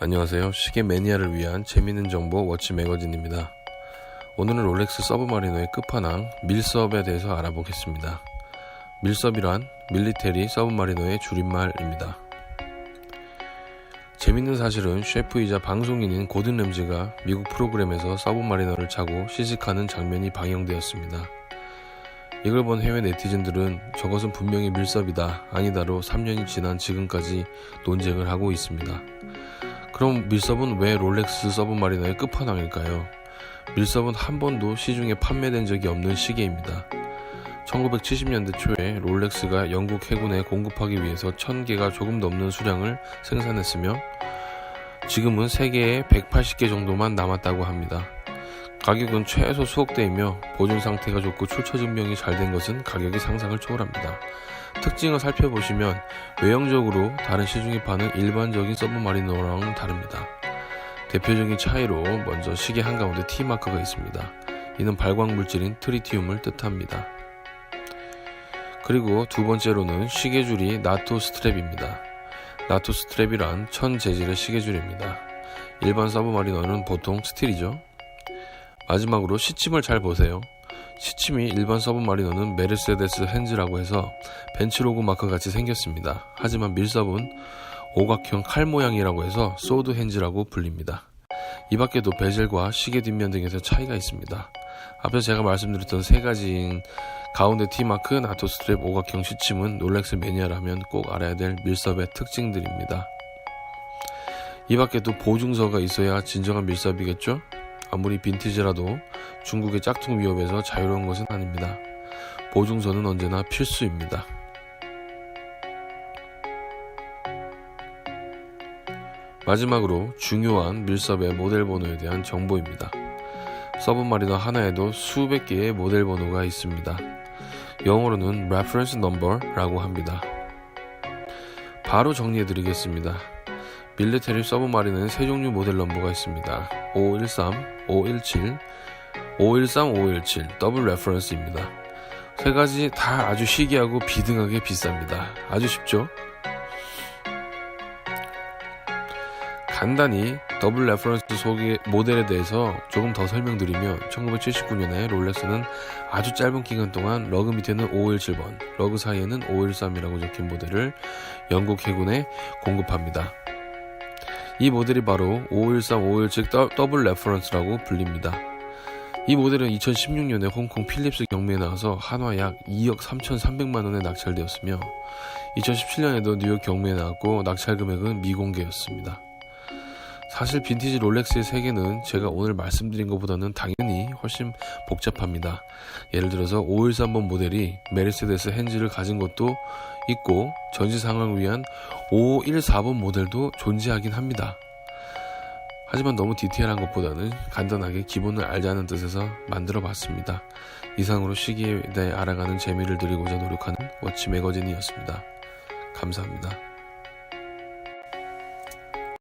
안녕하세요. 시계 매니아를 위한 재미있는 정보 워치 매거진입니다. 오늘은 롤렉스 서브마리노의 끝판왕 밀섭에 대해서 알아보겠습니다. 밀섭이란 밀리테리 서브마리노의 줄임말입니다. 재밌는 사실은 셰프이자 방송인인 고든 램지가 미국 프로그램에서 서브마리너를 차고 시식하는 장면이 방영되었습니다. 이걸 본 해외 네티즌들은 저것은 분명히 밀섭이다, 아니다로 3년이 지난 지금까지 논쟁을 하고 있습니다. 그럼 밀섭은 왜 롤렉스 서브마리너의 끝판왕일까요? 밀섭은 한 번도 시중에 판매된 적이 없는 시계입니다. 1970년대 초에 롤렉스가 영국 해군에 공급하기 위해서 1000개가 조금 넘는 수량을 생산했으며 지금은 세계에 180개 정도만 남았다고 합니다. 가격은 최소 수억 대이며 보존 상태가 좋고 출처 증명이 잘 된 것은 가격이 상상을 초월합니다. 특징을 살펴보시면 외형적으로 다른 시중에 파는 일반적인 서브마리너랑은 다릅니다. 대표적인 차이로 먼저 시계 한가운데 T마크가 있습니다. 이는 발광 물질인 트리티움을 뜻합니다. 그리고 두 번째로는 시계줄이 나토 스트랩입니다. 나토 스트랩이란 천 재질의 시계줄입니다. 일반 서브마리너는 보통 스틸이죠. 마지막으로 시침을 잘 보세요. 시침이 일반 서브 마리너는 메르세데스 핸즈라고 해서 벤츠로그 마크 같이 생겼습니다. 하지만 밀섭은 오각형 칼 모양이라고 해서 소드 핸즈라고 불립니다. 이 밖에도 베젤과 시계 뒷면 등에서 차이가 있습니다. 앞서 제가 말씀드렸던 세 가지인 가운데 T마크, 나토 스트랩, 오각형 시침은 롤렉스 매니아라면 꼭 알아야 될 밀섭의 특징들입니다. 이 밖에도 보증서가 있어야 진정한 밀섭이겠죠? 아무리 빈티지라도 중국의 짝퉁 위협에서 자유로운 것은 아닙니다. 보증서는 언제나 필수입니다. 마지막으로 중요한 밀섭의 모델 번호에 대한 정보입니다. 서브마리너 하나에도 수백 개의 모델 번호가 있습니다. 영어로는 reference number라고 합니다. 바로 정리해 드리겠습니다. 밀리테리 서브마리는 세 종류 모델 넘버가 있습니다. 513, 517, 513, 517 더블 레퍼런스입니다. 세 가지 다 아주 희귀하고 비등하게 비쌉니다. 아주 쉽죠? 간단히 더블 레퍼런스 소개 모델에 대해서 조금 더 설명드리면 1979년에 롤렉스는 아주 짧은 기간 동안 러그 밑에는 517번, 러그 사이에는 513이라고 적힌 모델을 영국 해군에 공급합니다. 이 모델이 바로 513, 517 더블 레퍼런스라고 불립니다. 이 모델은 2016년에 홍콩 필립스 경매에 나와서 한화 약 2억 3,300만 원에 낙찰되었으며 2017년에도 뉴욕 경매에 나왔고 낙찰 금액은 미공개였습니다. 사실 빈티지 롤렉스의 세계는 제가 오늘 말씀드린 것보다는 당연히 훨씬 복잡합니다. 예를 들어서 513번 모델이 메르세데스 핸즈를 가진 것도 있고 전시 상황을 위한 514번 모델도 존재하긴 합니다. 하지만 너무 디테일한 것보다는 간단하게 기본을 알자는 뜻에서 만들어 봤습니다. 이상으로 시기에 대해 알아가는 재미를 드리고자 노력하는 워치 매거진이었습니다. 감사합니다.